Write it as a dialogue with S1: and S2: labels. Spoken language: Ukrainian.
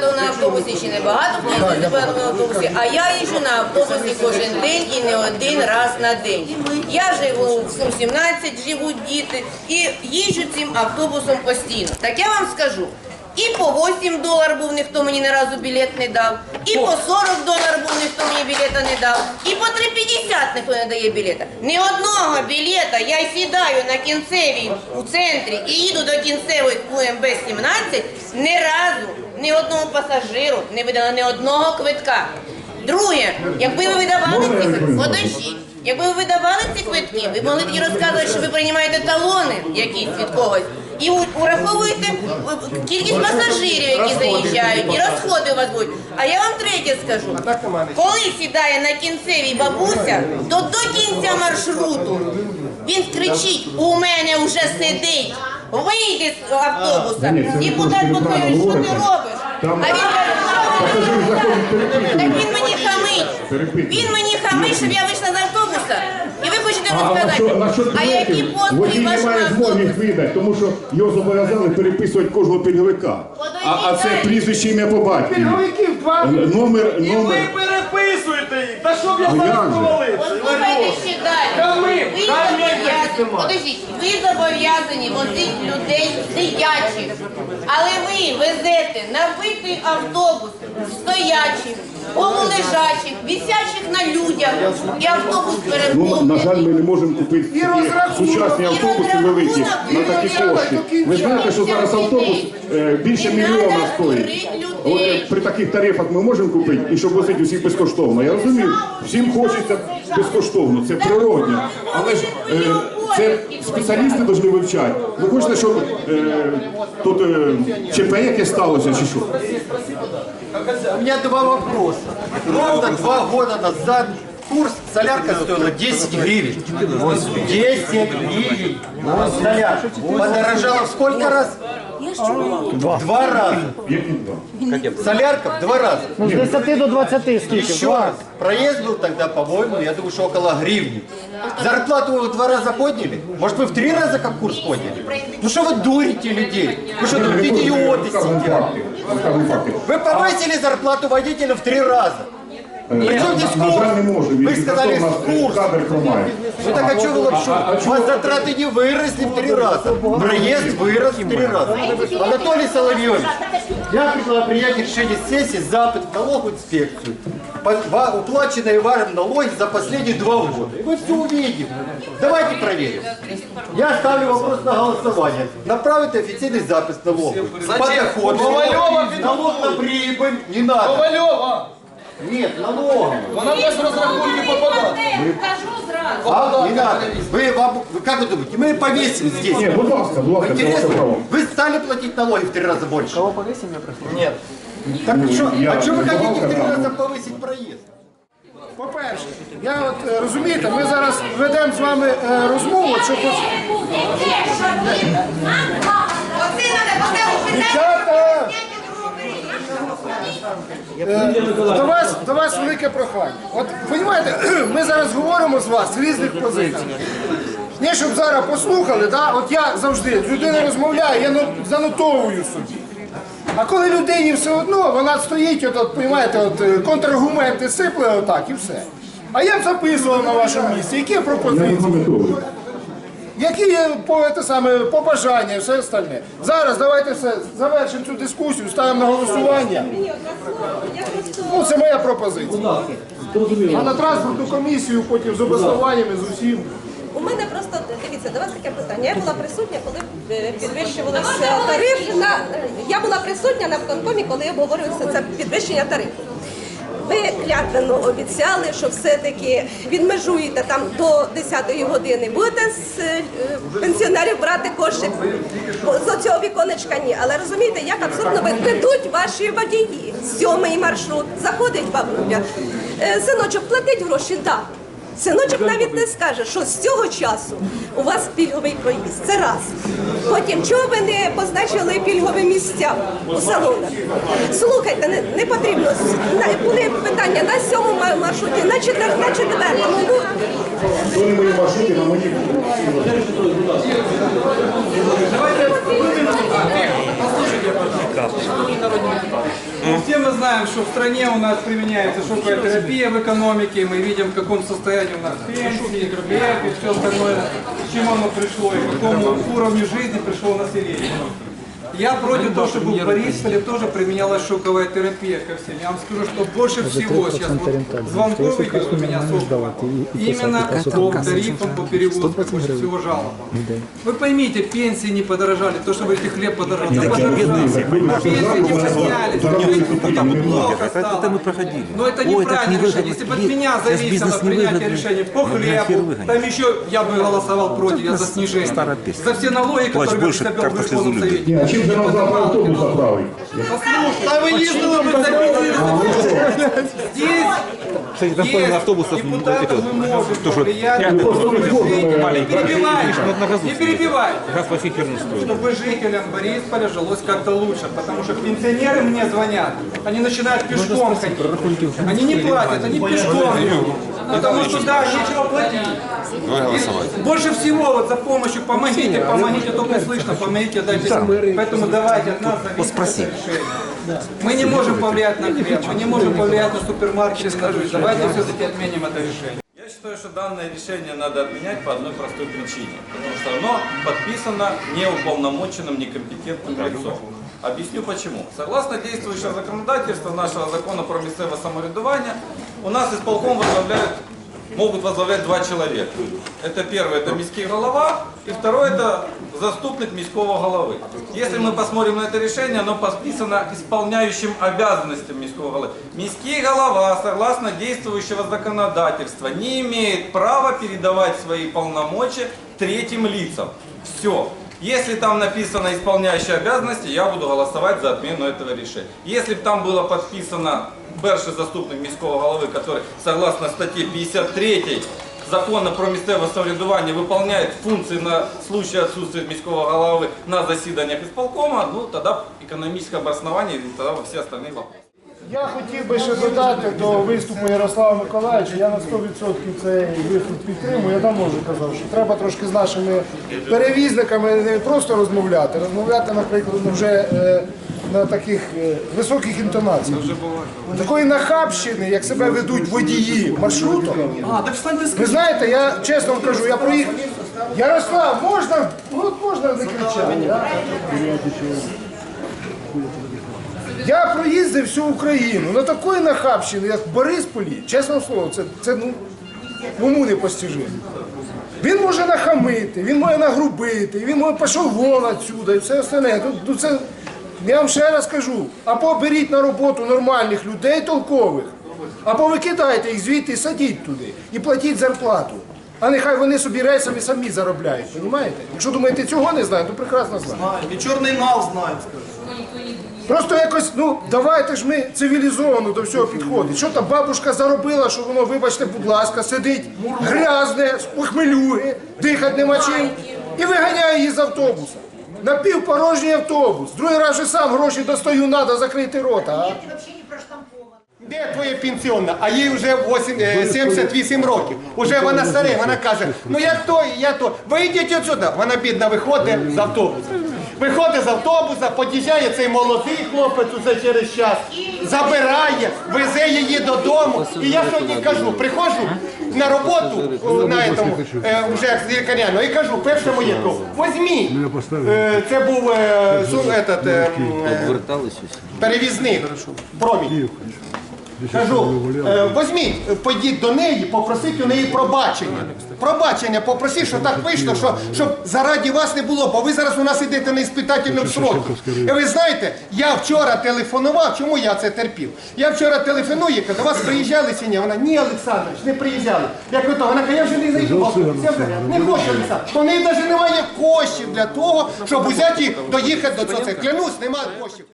S1: депутатів на автобусі, ще не багато хто їздить на автобусі, а я їжджу на автобусі кожен день і не один раз на день. Я живу в Сум 17, живуть діти, і їжджу цим автобусом постійно. Так я вам скажу. І по 8 доларів був ніхто мені ні разу білет не дав, і по 40 доларів був ніхто мені білета не дав, і по 3,50 ніхто не дає білета. Ні одного білета я сідаю на кінцевій у центрі і їду до кінцевої УМБ 17 ні разу ні одному пасажиру не видано ні одного квитка. Друге, якби ви видавали ці квитки, подождіть. Якби ви видавали ці квитки, ви могли тоді розказувати, що ви приймаєте талони якісь від когось. І ураховуєте е, кількість пасажирів, які заїжджають, і розходи у вас будуть. А я вам третє скажу. Коли сідає на кінцевій бабуся, то до кінця маршруту він кричить, у мене вже сидить. Вийди з автобуса. і
S2: трошки
S1: Баткович, що ти робиш?
S2: Там
S1: А він каже,
S2: що ти робиш?
S1: так він мені хамить. Він мені хамить, щоб я вийшла з автобуса. І ви хочете
S2: А на що, на що
S1: а які
S2: Водій не має змоги видати, тому що його зобов'язали переписувати кожного пільговика. А, а це прізвище ім'я по батькові.
S3: Пільговиків два.
S2: Номер,
S4: І ви
S2: номер.
S4: переписуєте їх! Та щоб я
S2: Ну, як
S4: зараз
S2: же?
S4: провалився!
S1: Послухайте ще далі.
S4: Хамив,
S1: Ви
S4: хамив,
S1: зобов'язані, подождіть, ви зобов'язані возити людей сидячих. Але ви везете набитий автобус стоячих, полулежачих, висячих на людях. І автобус
S2: Ну, на жаль, ми не можемо купити
S3: І
S2: такі
S3: розрахунок,
S2: сучасні автобуси великі на такі кошти. Ви знаєте, що зараз автобус е, більше мільйона стоїть. От е, при таких тарифах ми можемо купити і щоб возити усіх безкоштовно. Я розумію, всім хочеться безкоштовно, це природне. Але ж е, це спеціалісти повинні вивчати. Ви хочете, щоб е, тут е, ЧП яке сталося чи що?
S5: У меня два вопроса. Ровно два года назад курс солярка стоила 10 гривен. 10 гривен. Солярка. Подорожала в сколько раз? Два. раза.
S2: Які два?
S5: Солярка в два раза.
S3: Ну, з 10 до 20 скільки?
S5: Еще раз. Проезд был тогда, по-моему, я думаю, что около гривни. Зарплату вы в два раза подняли? Может, вы в три раза как курс подняли? Ну что вы дурите людей? Вы что, тут идиоты
S2: Розказуємо
S5: сидят?
S2: факти. Розказуємо факти.
S5: Вы повысили зарплату водителям в три раза. Причем здесь
S2: На жаль, не
S5: курс?
S2: можемо.
S5: Вы
S2: Від
S5: сказали курс.
S2: кадр хромає.
S5: Ну так а что вы вообще? У вас затраты не выросли в три раза. Проезд вырос в три раза. Анатолий Соловьевич, я предлагаю принять решение сессии запад в налоговую инспекцию. Уплаченные варом налоги за последние два года. И мы все увидим. Давайте проверим. Я ставлю вопрос на голосование. Направить официальный запись налоговый. По доходу. Налог на прибыль не надо.
S4: Ковальова!
S5: Нет, налоговый.
S4: Вона без розрахунків попадає.
S1: Кажу зразу.
S5: А, не надо. Вы, вам- вы как вы думаете, мы повесим здесь?
S2: Ні, будь ласка, будь ласка, це ваше
S5: Интересно,
S2: право.
S5: вы стали платить налоги в три раза больше? Кого повесим, я прошу? Нет. Так что,
S2: я
S5: а что вы
S2: не
S5: хотите в три
S2: бухгалтер,
S5: раза повысить проезд?
S3: По-перше, я от е, розумієте, ми зараз ведемо з вами е, розмову, що хоч Дівчата! Е, до вас, до вас велике прохання. От розумієте, ми зараз говоримо з вас з різних позицій. Не щоб зараз послухали, да? от я завжди з людиною розмовляю, я ну- занотовую собі. А коли людині все одно, вона стоїть, от, от, розумієте, от, е, контраргументи сипле отак і все. А я б записував на вашому місці, які пропозиції. Які є по, те саме, побажання і все остальне. Зараз давайте все, завершимо цю дискусію, ставимо на голосування. Ну, це моя пропозиція. А на транспортну комісію потім з обласнуваннями, з усім.
S6: У мене просто дивіться, до вас таке питання. Я була присутня, коли е, підвищувалися тариф. На е, я була присутня на виконкомі, коли обговорювалося це підвищення тарифу. Ви клятвенно обіцяли, що все-таки відмежуєте там до 10-ї години. Будете з е, пенсіонерів брати кошти з цього віконечка ні. Але розумієте, як ви- ведуть ваші водії. Сьомий маршрут, заходить бабуля. Е, Синочок, платить гроші, так. Синочок навіть не скаже, що з цього часу у вас пільговий проїзд. Це раз. Потім, чого ви не позначили пільгові місця у салонах? Слухайте, не, не потрібно. Були питання на сьомому маршруті, на четвер, на четвертому. Ну,
S7: Ну, все мы знаем, что в стране у нас применяется шоковая терапия в экономике, мы видим, в каком состоянии у нас пенсии, грабежи и все остальное, к чему оно пришло и к какому уровню жизни пришло население. Я против того, чтобы в Борисполе тоже применялась шоковая терапия ко всем. Я вам скажу, что больше всего сейчас вот звонков идет у меня с около. Именно по тарифам, по перевозке, больше всего жалоб. Вы поймите, пенсии не подорожали, то, что вы эти хлеб подорожал, да подорожали. Пенсии не поднялись, людям плохо стало.
S8: Это мы проходили.
S7: Но это неправильное решение. Если бы от меня зависело принятие решения по хлебу, там еще я бы голосовал против, я за снижение. За все налоги, которые я в
S8: карта слезу
S7: Верховном. Совете.
S2: Если нас завтра автобус отправить. Послушай, там и
S7: лишнего а, ну мы записывали. Здесь
S8: Кстати, есть автобусов
S7: депутатов мы Не
S8: перебивай,
S7: не перебивай.
S8: Газ по
S7: Чтобы жителям Борисполя жилось как-то лучше, потому что пенсионеры мне звонят, они начинают пешком ходить. Они не платят, они пешком потому что да, нечего платить. И Больше всего вот за помощью помогите, помогите, только слышно, помогите, дайте. Поэтому давайте от нас зависит это решение. Мы не можем повлиять на хлеб, мы не можем повлиять на супермаркеты, на жизнь. Давайте все-таки отменим это решение.
S9: Я считаю, что данное решение надо отменять по одной простой причине. Потому что оно подписано неуполномоченным, некомпетентным лицом. Объясню почему. Согласно действующего законодательства нашего закона про местное самоврядування, у нас исполком возглавляют, могут возглавлять два человека. Это первое, это міський голова, и второе, это заступник міського головы. Если мы посмотрим на это решение, оно подписано исполняющим обязанностям міського головы. Міський голова, согласно действующего законодательства, не имеет права передавать свои полномочия третьим лицам. Все. Если там написано исполняющие обязанности, я буду голосовать за отмену этого решения. Если бы там было подписано перший заступник міського голови, который согласно статье 53 Закона про місцеве самоврядування выполняет функции на случай отсутствия міського голови на засіданнях ісполкома, ну тогда экономическое обоснование и тогда все остальные вопросы.
S3: Я хотів би ще додати до виступу Ярослава Миколаївича. Я на 100% цей виступ підтримую. Я давно вже казав, що треба трошки з нашими перевізниками не просто розмовляти, розмовляти, наприклад, ну, вже е, на таких е, високих інтонаціях. Такої нахабщини, як себе ведуть водії маршрутом. Ви знаєте, я чесно вам кажу, я проїхав. Ярослав, можна, ну, от можна не кричати. Я проїздив всю Україну на такої нахабщини, як Борисполі, чесне слово, це, це ну, уму непостижимо. Він може нахамити, він може нагрубити, він може пішов вон отсюда і все остальне. Тут, тут це, я вам ще раз кажу, або беріть на роботу нормальних людей толкових, або викидайте їх звідти і садіть туди і платіть зарплату. А нехай вони собі рейсами самі заробляють, розумієте? Якщо думаєте, цього не знають, то прекрасно знають.
S4: І чорний мал знають, скажу.
S3: Просто якось, ну давайте ж ми цивілізовано до всього підходимо. Що там бабушка заробила, що воно, вибачте, будь ласка, сидить грязне, з похмелюги, дихати нема чим, і виганяє її з автобуса. Напівпорожній автобус. Другий раз же сам гроші достаю, треба закрити рота. А?
S10: Де твоя пенсіонна? А їй вже 8, е, 78 років. Уже вона старе, вона каже, ну я то, я то. Вийдіть отсюди. Вона бідна виходить з автобуса. Виходить з автобуса, під'їжджає цей молодий хлопець усе через час, забирає, везе її додому. І я сьогодні кажу, приходжу на роботу на этому, е, вже як з і кажу, перше моє то, возьміть. Е, Це був е, этот, перевізник. Промінь. Кажу, е, візьміть, подіть до неї, попросіть у неї пробачення. Пробачення попросіть, що так вийшло, що, щоб заради вас не було, бо ви зараз у нас йдете на іспитательному сроку. І ви знаєте, я вчора телефонував, чому я це терпів? Я вчора телефоную, кажу, до вас приїжджали чи ні? Вона, ні, Олександрович, не приїжджали. Я кажу, «То». вона каже, я вже не зайду. Не хочу, Олександр. В неї навіть немає коштів для того, щоб взяти і доїхати до цього. Клянусь, немає коштів.